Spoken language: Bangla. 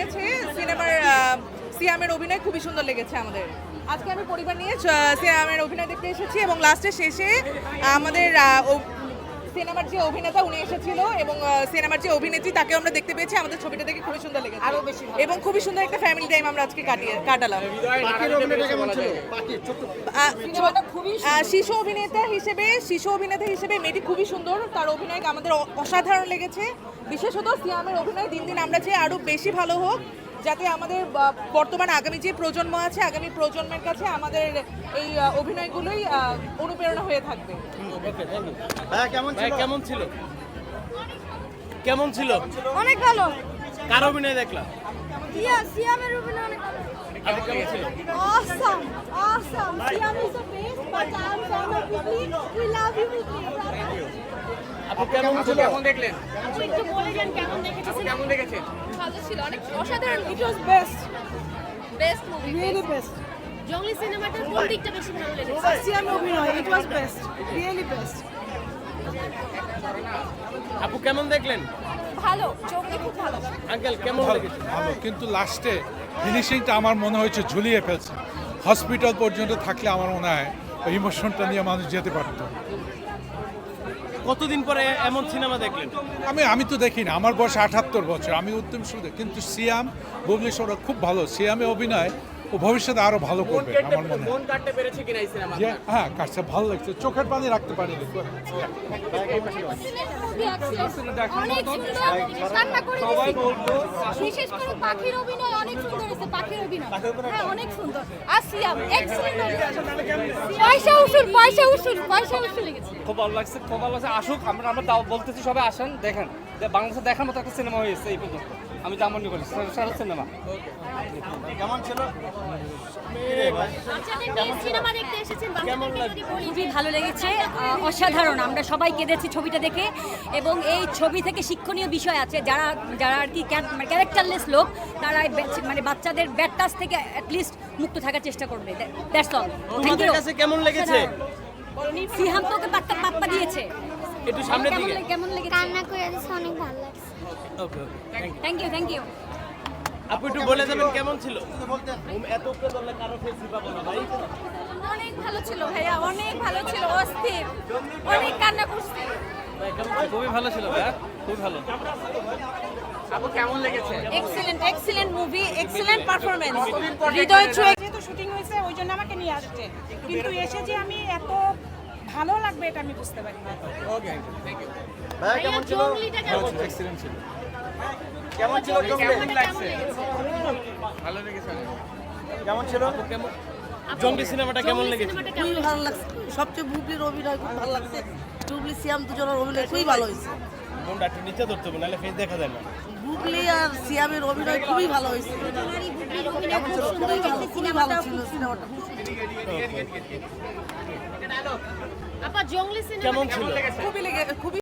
লেগেছে, সিনেমার সিয়ামের অভিনয় খুবই সুন্দর লেগেছে আমাদের। আজকে আমি পরিবার নিয়ে সিয়ামের অভিনয় দেখতে এসেছি এবং লাস্টে শেষে আমাদের সিনেমার যে অভিনেতা উনি এসেছিল এবং সিনেমার যে অভিনেত্রী তাকে আমরা দেখতে পেয়েছি। আমাদের ছবিটা দেখে খুবই সুন্দর লেগেছে। আরও বেশি এবং খুবই সুন্দর একটা ফ্যামিলি টাইম আমরা আজকে কাটিয়ে কাটালাম। শিশু অভিনেতা হিসেবে শিশু অভিনেতা হিসেবে মেয়েটি খুবই সুন্দর। তার অভিনয় আমাদের অসাধারণ লেগেছে। বিশেষত সিয়ামের অভিনয় দিন দিন আমরা চাই আরও বেশি ভালো হোক যাতে আমাদের বর্তমান আগামী যে প্রজন্ম আছে আগামী প্রজন্মের কাছে আমাদের এই অভিনয়গুলোই অনুপ্রেরণা হয়ে থাকবে। কেমন ছিল? কেমন ছিল? কেমন ছিল? অনেক ভালো। কার অভিনয় দেখলাম? সিয়ামের অভিনয় অনেক ভালো। Awesome! Awesome! Siam is the best, but I'm from a We love you. আপনি কেমন ছিল? দেখলেন? আপনি একটু বলে যান কেমন দেখেছেন? কেমন লেগেছে ভালো ছিল অনেক অসাধারণ it was best best movie really best Jongli সিনেমাটার কোন দিকটা বেশি ভালো লেগেছে? অভিনয় it was best really best আপু কেমন দেখলেন? ভালো জঙ্গলি খুব ভালো। আঙ্কেল কেমন লেগেছে? ভালো কিন্তু লাস্টে ফিনিশিংটা আমার মনে হয়েছে ঝুলিয়ে ফেলছে। হসপিটাল পর্যন্ত থাকলে আমার মনে হয় ইমোশনটা নিয়ে মানুষ যেতে পারতো। কতদিন পরে এমন সিনেমা দেখলেন? আমি আমি তো দেখি না। আমার বয়স আটাত্তর বছর। আমি উত্তম শুধু কিন্তু সিয়াম, ভুবনেশ্বর খুব ভালো। সিয়ামে অভিনয়। ও ভবিষ্যতে আরও ভালো করবে আমার মনে হয়। কাটতে পেরেছে কিনা এই সিনেমা? হ্যাঁ কাছে ভালো লাগছে। চোখের পানি রাখতে পারি অনেক সুন্দর কান্না করে দিয়েছি। বিশেষ করে পাখির অভিনয় অনেক সুন্দর হয়েছে পাখির অভিনয়। হ্যাঁ অনেক সুন্দর। আর সিয়াম এক্সিলেন্ট পয়সা উসুল পয়সা উসুল পয়সা উসুল খুব ভালো লাগছে খুব ভালো লাগছে। আসুক আমরা আমরা বলতেছি সবাই আসেন দেখেন। যে বাংলাদেশে দেখার মতো একটা সিনেমা হয়েছে এই পর্যন্ত। আমি যা মনে করি। সেরা সিনেমা। কেমন ছিল? সিনেমা দেখতে এসেছেন খুবই ভালো লেগেছে অসাধারণ। আমরা সবাই কেঁদেছি ছবিটা দেখে এবং এই ছবি থেকে শিক্ষণীয় বিষয় আছে। যারা যারা আর কি ক্যারেক্টারলেস লোক তারা মানে বাচ্চাদের ব্যাড টাচ থেকে অ্যাটলিস্ট মুক্ত থাকার চেষ্টা করবে। দ্যাটস অল তোমাদের কাছে কেমন লেগেছে? সিহাম তোকে পাত্তা পাপ্পা দিয়েছে। একটু সামনের কেমন দিকে কেমন লেগেছে? কান্না করে দিয়েছে অনেক ভালো লাগছে। Okay thank you thank you আপু একটু বলে যাবেন কেমন ছিল? এত উপরে ধরলে কারও ফেস পাবো না ভাই। অনেক ভালো ছিল ভাইয়া অনেক ভালো ছিল অস্থির। অনেক কান্না করছি? খুবই ভালো ছিল ভাই খুবই ভালো। আপু কেমন লেগেছে? Excellent excellent movie excellent performance হৃদয় ছুঁয়ে যেহেতু শুটিং হয়েছে ওই জন্য আমাকে নিয়ে আসছে। কিন্তু এসে যে আমি এত ভালো লাগবে এটা আমি বুঝতে পারি। কেমন ছিল? কেমন কেমন ছিল জঙ্গলি? কেমন লাগছে? ভালো লেগেছে। কেমন ছিল? কেমন? জঙ্গলি সিনেমাটা কেমন লেগেছে? খুবই ভালো লাগছে? সবচেয়ে বুবলির অভিনয় খুব ভালো লাগছে। বুবলি সিয়াম দুজনের অভিনয় খুবই ভালো হয়েছে। মনটা একটু নিচে ধরতে হবে নাহলে ফেস দেখা যায় না। বুকলি আর সিয়ামের অভিনয় খুবই ভালো হয়েছে। খুবই ভালো ছিল সিনেমাটা। আপা জঙ্গলি সিনেমা কেমন ছিল? খুবই লেগে খুবই